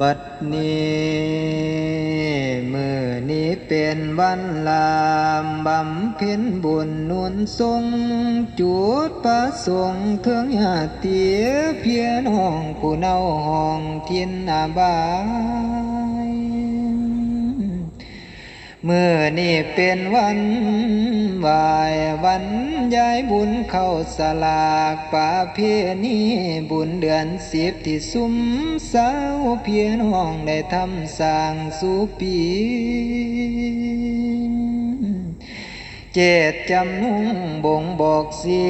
บัดนี้มือนี้เป็นวันลามบำเพ็ญบุญนุนทรงจุดประสงค์เทิงหาติเพียนห้องผู้เนาห้องทินอาบา มื่อนี่เป็นวันวายวันย้ายบุญเข้าสลากป่าเพนีบุญเดือนสิบที่ซุ้มสาวเพียนห้องได้ทำสร้างสุปีเจตจำนุ่งบ่งบอกสี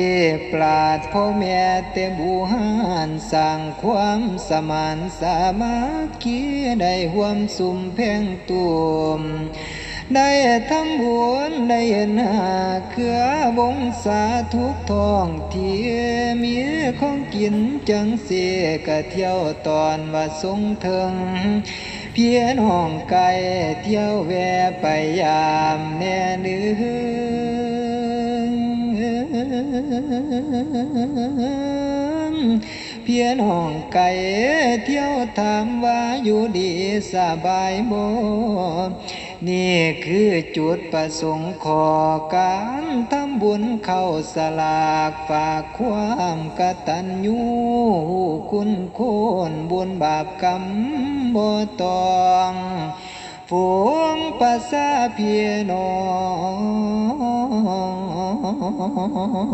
ปราดพ่อแม่เต็มบูหานสร้างความสมานสามัคคีได้ห่วมสุมเพ่งตุม ได้ทำบุญได้หนหาเครือวงสาทุกทองที่มีของกินจังเสียกะเที่ยวตอนว่าทรงเทิงเพียนห้องไก่เที่ยวแวะไปยามแน่นึงเพียนห้องไก่เที่ยวถามว่าอยู่ดีสบายบ่ นี่คือจุดประสงค์ขอการทำบุญเข้าสลากฝากความกตัญญูคุณโคนบุญบาปกรรมบ่ตองฝูงประสาเพียนอง